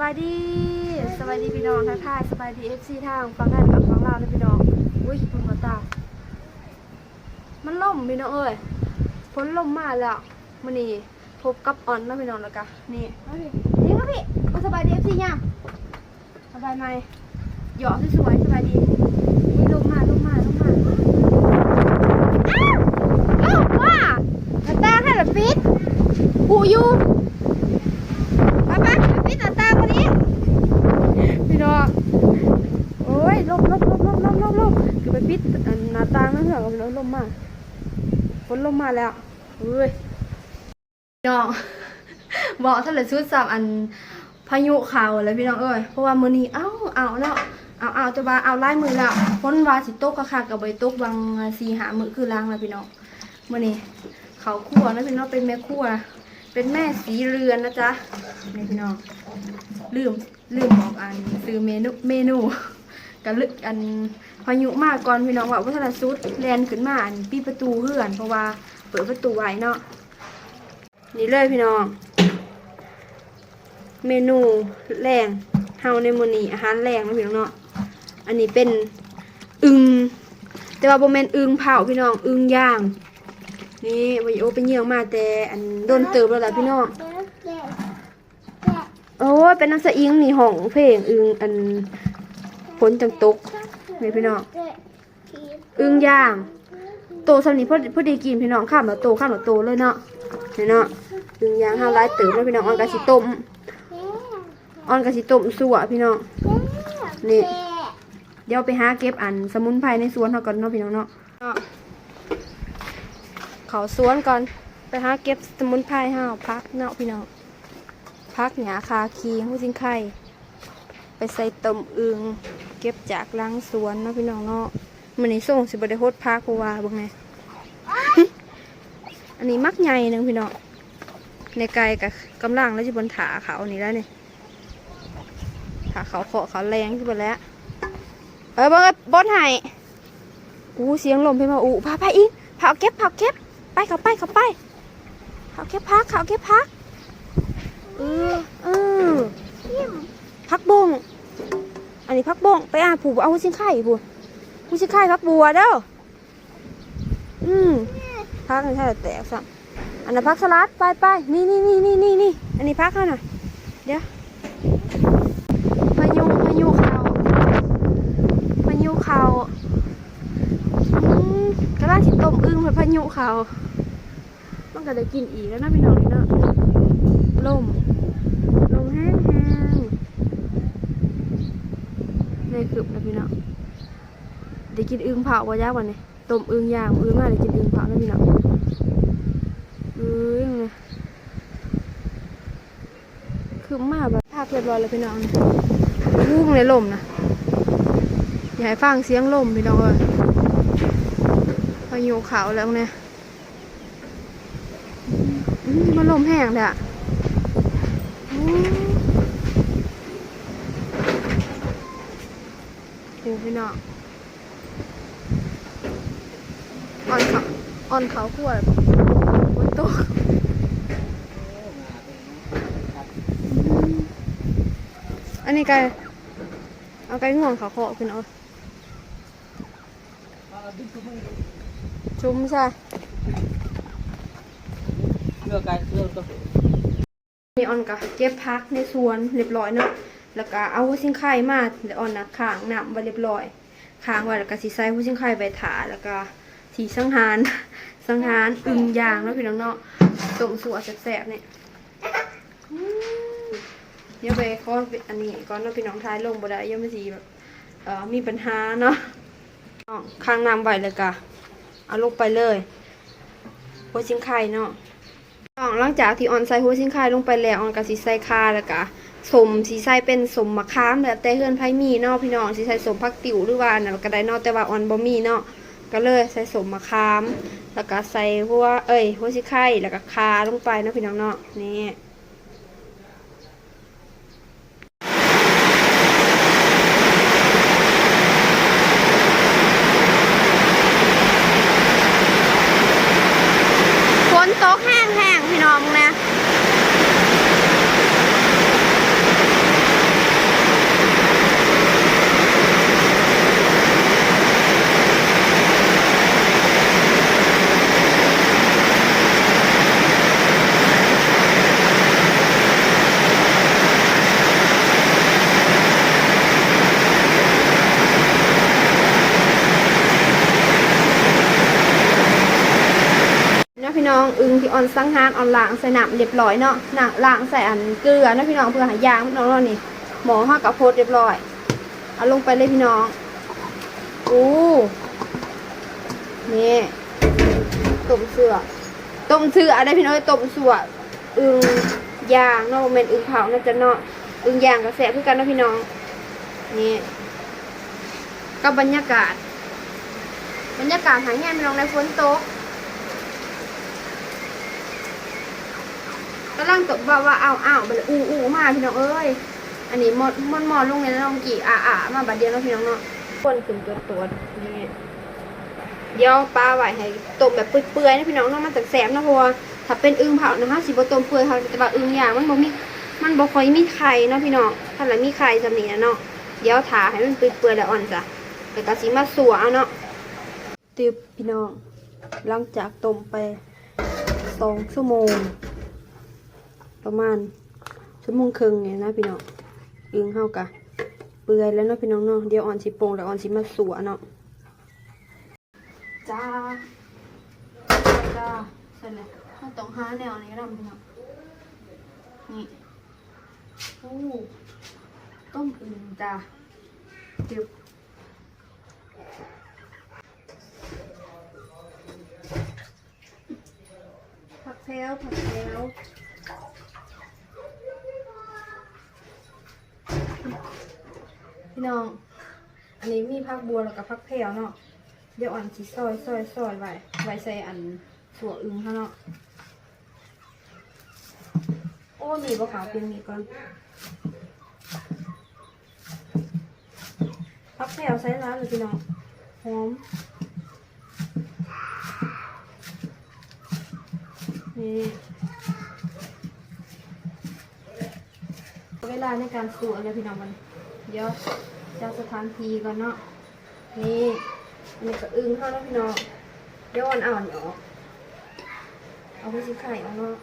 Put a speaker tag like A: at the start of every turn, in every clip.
A: บายดีสบายดีพี่น้องทักทายสบายดีเอฟซีทางฟังกันกับฟังลาวนะพี่น้องอุ้ยคุณหัวตา มันล่มพี่น้องเอ้ยฝนล่มมาแล้วมันนี่พบกับออนนะพี่น้องแล้วกะนี่มาพี่นี่มาพี่มาสบายดีเอฟซียังสบายไหมหยอกสวยสบายดีนี่ลมมาลมมาลมมาอ้าวลมว่าตาให้ละปิดกูอยู่ ไปไปปิดหน้าต่างคนนี้พี่น้องโอ้ยลมลมลมลมลมลมลมคือไปปิดอันหน้าต่างนั่นเหรอพี่น้องลมมาฝนล มาแล้วเฮ้ยน้องบอกท่านเลยชุดสามอันพายุข่าวเลยพี่น้องเอ้ยเพราะว่ามือนี้เอ้าเอาเนาะเอาเอาจะว่าเอาไล่มือแล้วฝนวาสิตกกะค่ะกับใบตกบางสีหามือคือล้างแล้วพี่น้องมือนี้เขาคั่วนะพี่น้องเป็นแม่ครัวเป็นแม่สีเรือนนะจ๊ะนี่พี่น้องลืมลืมบอกอันซื้อเมนูเมนูกันลึกอันพายุมากก่อนพี่น้องว่าวัฒนสุดแลนขึ้นมาอันปีประตูเฮือน เพราะว่า เปิดประตูไว้เนาะนี่เลยพี่น้อง เมนูแรงเฮาในมือนี้อาหารแรงนะพี่น้องเนาะอันนี้เป็นอึงแต่ว่าโบ่แมนอึงเผาพี่น้องอึงย่าง นี่วันโอเป็นเยี่ยงมาแต่อันโดนเติบแล้วล่ะพี่น้องโอ้ยเป็นน้ำสะอิงนี่ห้องเพลงอึงอันฝนจังตกนี่พี่น้องอึงย่าง โตสำนี้พอพอดีกินพี่น้องข้ามแล้วโตข้ามแล้วโตเลยเนาะนี่เนาะอึงยางห้าร้ายเติบแล้วพี่น้องออนกะสิต้มออนกะสิต้มสั่วพี่น้องนี่เดี๋ยวไปหาเก็บอันสมุนไพรในสวนเขาก่อนเนาะพี่น้องเนาะเขาสวนก่อนไปหาเก็บสมุนไพรห้าพักเนาะพี่น้องพักหยาคาคีหูสิงไข่ไปใส่ต้มอึงเก็บจากล้างสวนเนาะพี่น้องเนาะมันนี่ส่งสิบได้โฮดพักเพราะว่าบิ่งไง อันนี้มักใหญ่หนึงพี่น้องในไกลกับกำลังแล้วจะบนถาเขาอันนี้แล้วนี่ถาเขาเคาะเขาแรงที่บนแล้ว เออเบิ่งบดให้อู้เสียงลมพิ่มาอู้พาไปอีกพาเอาเก็บพาเอาเก็บไปเขาไปเขาไปเขาแค่พักเขาแค่พักเออเออพักบงอันนี้พักบงไปอะผูเอาหุ้นชิ้นไข่ผูหุ้นชิ้นไข่พักบัวเด้ออืม พักไม่ใช่แตกสัอันนั้นพักสลัดไปไปนี่นี่นี่นี่นี่นี่อันนี้พักเขาหน่อยเดี๋ยวพายุพายุเขาพายุเขาอืมกำลังสิต้มอึ่งเพื่อพายุเขามันก็ได้กินอีกแล้วนะพี่น้องนี่เนาะลมลมแห้งแห้งเลยคืบนะพี่น้องได้กินอึ่งเผาว่ายากกว่านี้ต้มอึ่งย่างอึ่งมาได้กินอึ่งเผานะพี่น้องเอ้ยยังไงคือมาแบบภาพเรียบร้อยแล้วพี่น้องวู้งในลมนะอย่าให้ฟังเสียงลมพี่น้องเอ้ยพายุขาวแล้วเนี่ยมันลมแห้งเลยอะอืมโอ้พี่น้องอ่อนเขาอ่อนเขาขวดบนโต๊ะอืม อันนี้ไก่ เอาไก่ง่วงเขาเคาะขึ้นเอาชุ่มใช่
B: เลือกกันเลือกตัว
A: นี่ออนก็เก็บพักในสวนเรียบร้อยเนาะ แล้วก็เอาหัวสิงไข่มาเดี๋ยวออนนะข้างน้ำไว้เรียบร้อยข้างไว้แล้วก็สีใส่หัวสิงไข่ไปถาแล้วก็สีสังหาร สังหารอึ่งยางแล้วพี่น้องเนาะต้มสัวแซ่บๆเนี่ย เดี๋ยวไปก้อนอันนี้ก้อนเนาพี่น้องทายลงบ่ได้เดี๋ยังไม่สีแบบเออมีปัญหาเนาะเอาข้างน้ำไว้เลยก็เอาลงไปเลยหัวสิงไข่เนาะหลังจากที่ออนใส่หัวชิ้นคายลงไปแล้วออนก็สิใส่คาแล้วก็สมสีใส่เป็นสมมะขามแล้วแต่เฮือนไผมีเนาะพี่น้องสิใส่สมผักติ๋วหรือว่านนั้นก็ได้เนาะแต่ว่าออนบ่มีเนาะก็เลยใส่สมมะขาม แล้วก็ใส่หัวเอ้ยหัวชิ้นไข่แล้วก็คาลงไปเนาะพี่น้องเนาะนี่ฝนตกแห้งๆพี่น้องนะ น้องอึงที่ออนสังหารออนล้างใส่น้ำเรียบร้อยเนาะหนังล้างใส่อันเกลือนะพี่น้องเพื่อหายางพี่น้องเนานี่หมอห้ากับโพดเรียบร้อยเอาลงไปเลยพี่น้องอู้นี่ต้มเสือต้มเสืออะได้พี่น้องต้มเสืออึงยางเนาะบ่แม่นอึงเผาน่าจะเนาะอึงยางกับแสบคือกันนะพี่น้องนี่กับบรรยากาศ บรรยากาศหางแง่พี่น้องในฝนตก กำลังตกว่าว่าอ้าวอ้าวไปเลยอูอูมาพี่น้องเอ้ยอันนี้มอดมอดมอลงในน้องกี่อ่าอ่ามาบัดเดียวเนาะพี่น้องเนาะคนขึ้นตัวตัวนี่เดี๋ยวปลาไหวให้ต้มแบบเปื่อยๆนะพี่น้องเนาะมันจะแสบนะเพราะว่าถ้าเป็นอึ่งเผานะคะสิบต้มเปื่อยค่ะแต่ว่าอึ่งอย่างมันบ่มีมันบ่ค่อยมีไข่เนาะพี่น้องถ้าละมีไข่จะมีนะเนาะเดี๋ยวถาให้มันเปื่อยๆแล้วอ่อนจ้ะแต่ก็สิมาสัวเอาเนาะติบพี่น้องหลังจากต้มไปสองชั่วโมง ประมาณชั่วโมงครึ่งเนี่ยนะพี่น้องอึ้งเฮากะเปื่อยแล้วเนาะพี่น้องเนาะเดี๋ยวอ่อนสิโปงแล้วอ่อนสิมาสัวเนาะจ้าจ้าเสร็จแล้วเราต้องหาแนวนี้แล้วพี่น้องนี่โอ้ต้มอึ่งจ้าเดี๋ยวผักแพรวผักแพรว พี่น้อง อันนี้มีผักบัวแล้วก็ผักแพรวเนาะ เดี๋ยวอ่อนสิซอยซอยซอยไว้ไว้ใส่อันถั่วอึงเขาเนาะ โอ้มีบะขาวเป็นมีก่อนผักแพรวใส่ร้านเลยพี่น้อง หอม นี่เวลาในการสูอะไรพี่น้องมัน เดี๋ยวจะสถานทีก่อนเนาะ นี่อันนี้ก็อึ้งเข้าแล้วพี่น้องเดี๋ยวอ่อนอ่อนเนาะเอาไปสิไข่เอาเนาะ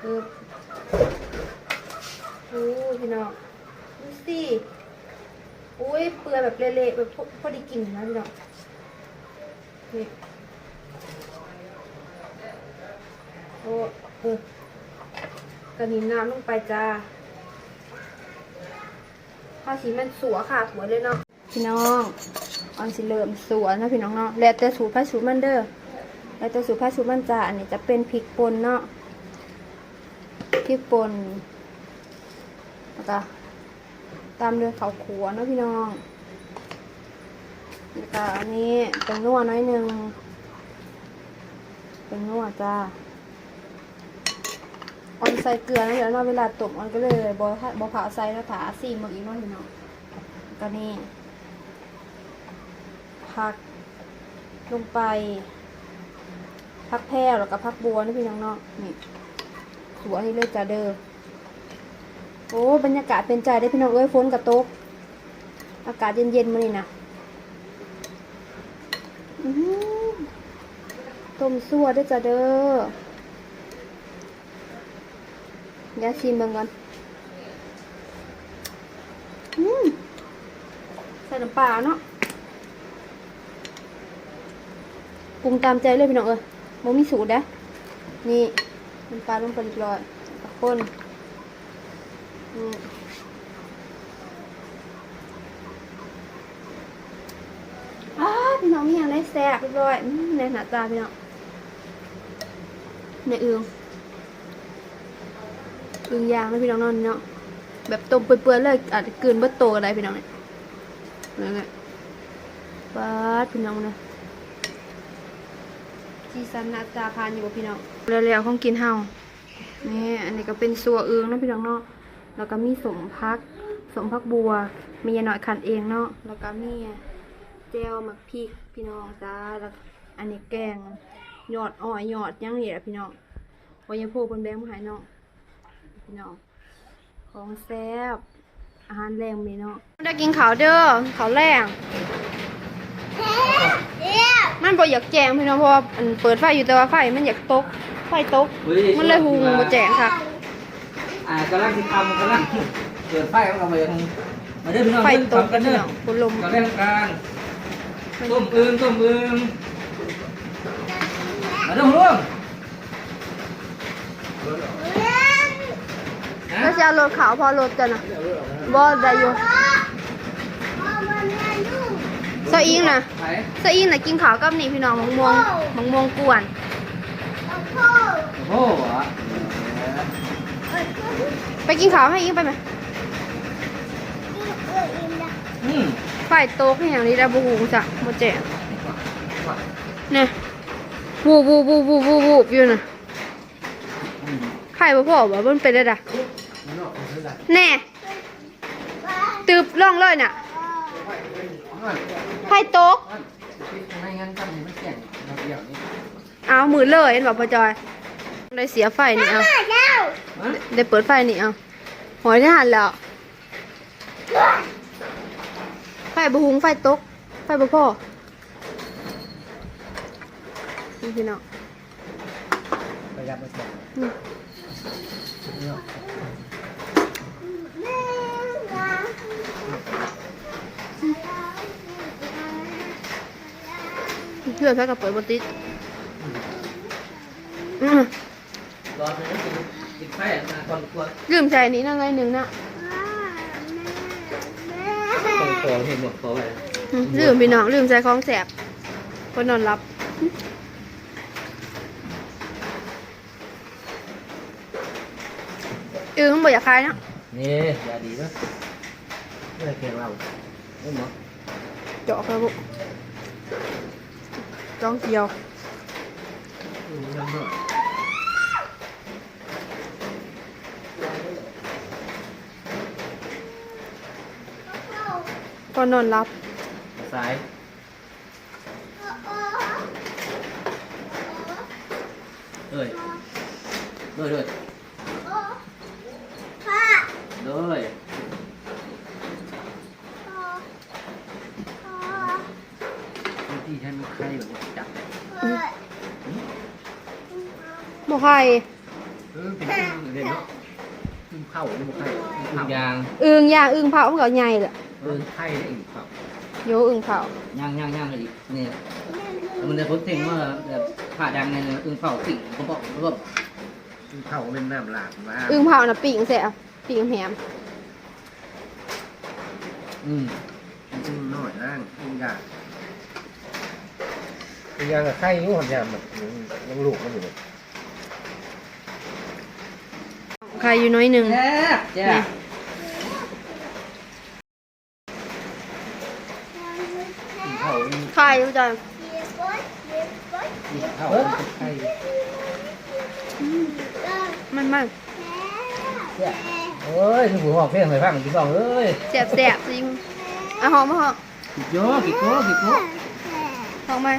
A: เออโอ้พี่น้องดูสิอุ้ยเปลือยแบบเละๆแบบพอดีกินนะพี่น้องนี่โอ้เออกระนิ่นน้ำลงไปจ้า ข้าสีมันสัวค่ะสวยเลยเนาะพี่น้องออนสิเริ่มสวนนะพี่น้องเนาะแล้วแต่สูตรพระสูตรมันเด้อแล้วแต่สูตรพระสูตรมันจ้าอันนี้จะเป็นพริกป่นเนาะพริกป่นแล้วก็ตามด้วยข้าวขัวเนาะพี่น้องแล้วก็อันนี้เป็นนัวน้อยหนึ่งเป็นนัวจ้า ออนใส่เกลือนะเดี๋ยวเนาะเวลาตบออนก็เลยบอบอผ่าใส่แล้วถาสี่มึกอีกน้อยพี่น้องก็นี่ผักลงไปผักแพรแล้วก็ผักบัวนี่พี่น้องเนาะนี่หัวนี่เลยจ้าเด้อโอ้บรรยากาศเป็นใจได้พี่น้องเอ้ยฝนกับตกอากาศเย็นๆมานี่นะอือต้มซั่วด้วยจ้าเด้อ เดี๋ยวชิมเบิ่งก่อนอืมใส่น้ำปลาเนาะปรุงตามใจเลยพี่น้องเอ้ยโมมีสูตรนะนี่น้ำปลาลงไปเรียบร้อยคนอืมอ้าพี่น้องมีอย่างได้แซ่บเรียบร้อยในหน้าตาพี่น้องในเอือง อึงยางนะพี่น้องนาะเนาะแบบต้มเปื่อยๆเลยอาจจะกลืนเบิดโตก็ได้พี่น้องเนี่ยนั่นแหละปาดพี่น้องนะจีซันนาจาพานอยู่กับพี่น้องแล้วๆของกินเฮานี่อันนี้ก็เป็นสัวเอืองเนาะพี่น้องเนาะแล้วก็มีสมพักสมพักบัว มียาหน่อยขันเองเนาะแล้วก็มีเจลหมักพริกพี่น้องจ้าแล้วอันนี้แกงหยอดอ้อยหยอดยังนี่แหละพี่น้องวายาโพบนแบงค์หายเนาะ พี่น้อง ของแซ่บอาหารแรงมีเนาะได้กินข้าวเด้อข้าวแรงมันบ่อยากแจงพี่น้องเพราะว่าอันเปิดไฟอยู่แต่ว่าไฟมันอยากตก ไฟตก มันเลยหุงบ่แจงค่ะ
B: อ่ากำลังที่ทำกำลังเปิดไฟของเราไปมาเด้อพี่น้อง
A: ไฟ
B: เด้อ
A: ตก
B: ทำกัน
A: พี่
B: เด้อ
A: น้องคุณลม
B: ตอนแรกทำการต้มอึ่งต้มอึ่งมาดูร่วงฮะ
A: ก็จะเอารถขาวพอรถกันนะบ่ได้อยู่เสาอิงนะ
B: ไหน
A: เสาอิงนะกินขาวกับนี่พี่น้องมังม่วงมังม่วงกวน
B: โอ้โหเหรอ
A: ไปกินขาวให้อิงไปไหม
B: อืม
A: ไฟโต๊ะให้อย่างนี้ได้บูฮูจ้ะโมเจงเนี่ยวูบวูบวูบวูบวูบวูบอยู่น่ะ
B: อืม
A: ไข่บ่พอบ่มันเป็นได้ด่ะ แน่ตึบล่องเลยน่ะไข่โต๊ะ
B: ไม่งั้นทำให้มันแข็งเราเดี่ยวนี้
A: เอามือเลยเห็นบอกพอจอยได้เสียไฟนี่เอา
B: ฮะ
A: ได้เปิดไฟนี่เอาหอยได้หันแล้วไฟบ่หุงไฟตก ไฟบ่พอนี่พี่น้อง
B: ประหยัดมาแข็ง
A: นี่ เพื่อนแพ้กับเปิดบนติดอืม
B: รอให้มันกินกินไฟนะก่อนกลัว
A: ลืมใจนี้นั่งไงหนึ่งนะ
B: ต้องโตเห็นหมดโตเลย
A: อืมลืมพี่น้องลืมใจคล้องแสบคนนอนรับเออมันบ่อยากคลายเนาะ
B: นี่ยาดีนะไม่ได้เก่งเราอุ้มเหรอ
A: เจาะครับบุ จ้องเกียว
B: ก่อ
A: นนอนรับ
B: สายเอ้ยเอ้ยเอ้ยเอ้ย ที่ฉันใครแบบนี้จับ
A: บ่ใคร
B: เออเป็นเด่นเนาะขึ้นเข้าหรือไม่เข้าขึ้นยาง
A: อึงย่างอึงเผามันก็ใหญ่แหละ
B: เออไข่ได้อีกเข้า
A: โยอึงเผา
B: ย่างย่างย่างเลยอีกเนี่ยมันจะพ้นเต็งว่าแบบผ่าดังในอึ่งเผาสิ่งเขาบอกเขาบอก
C: เข้าเป็นน้ำหลากมา
A: อึงเผาน่ะปิ่งแสบปิ่งแหม
B: อืม
C: จิ้มน้อยนั่งยิ่งยากยิ่ง ยากกับไข่ยุ่งหอมยามแบบยังลูกมันอยู่เลย
A: ใครอยู่น้อยหนึ่ง
B: แจ๊บจ๊บ
C: กินข้าวนี่
A: ใครอยู่จ้ะ
C: กินข้าวไข่
A: มันมัน
B: เอ้ยที่ผมบอกเพลงอะไรบ้างพี่บอกเอ้ย
A: แสบแสบจริงอะหอมมาหอม
B: กิดโยกิดโก้กิดโก้
A: หอมไหม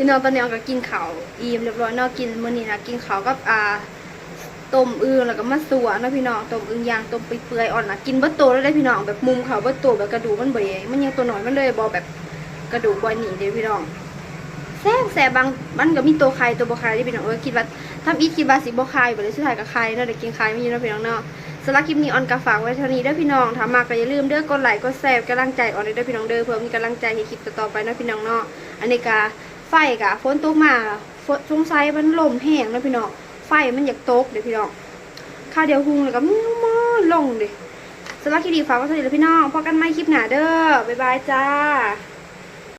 A: พี่น้องตอนนี้เราก็กินข้าวอิ่มเรียบร้อยนาะกินมื้อนี้นะกินข้าวกับอ่าต้มอึ่งแล้วก็มาสัวเนะพี่น้องต้มอึ่งย่างต้มเปื่อยๆอ่อนนะกินเบิดโตแล้วได้พี่น้องแบบมุมเขาเบิดโตแบบกระดูกมันเบ่ใหญ่มันยังตัวหน้อยมันเลยบ่แบบกระดูกบ่หนีเด้อพี่น้องแซ่บแซ่บบางมันก็มีตัวไข่ตัวบ่ไข่ที่พี่น้องเออคิดว่าทำอีทคิดว่าสิบ่ไข่บ่เลยสุดท้ายก็ไข่เนาะได้กินไข่ไม่ยู่เนาะพี่น้องเนาะสำหรับคลิปนี้ออนก็ฝากไว้เท่านี้เด้อพี่น้องถ้ามักก็อย่าลืมเด้อกดไลค์กดแชร์กำลังใจออนเด้อพี่น้องเด้อเพื่อมีกำลังใจให้คลิปต่อไปนะพี่น้องเนาะอันนี้ก็ ไฟกะฝนตกมาฝนสงสัยมันลมแห้งเนาะพี่น้องไฟมันอยากตกเดี๋ยวพี่น้องข้าวเดียวหุงเลยก็มอมอลงดิสำหรับคลิปนี้ฝากไว้เท่านี้แล้วพี่น้องพบกันใหม่คลิปหน้าเด้อบ๊ายบายจ้า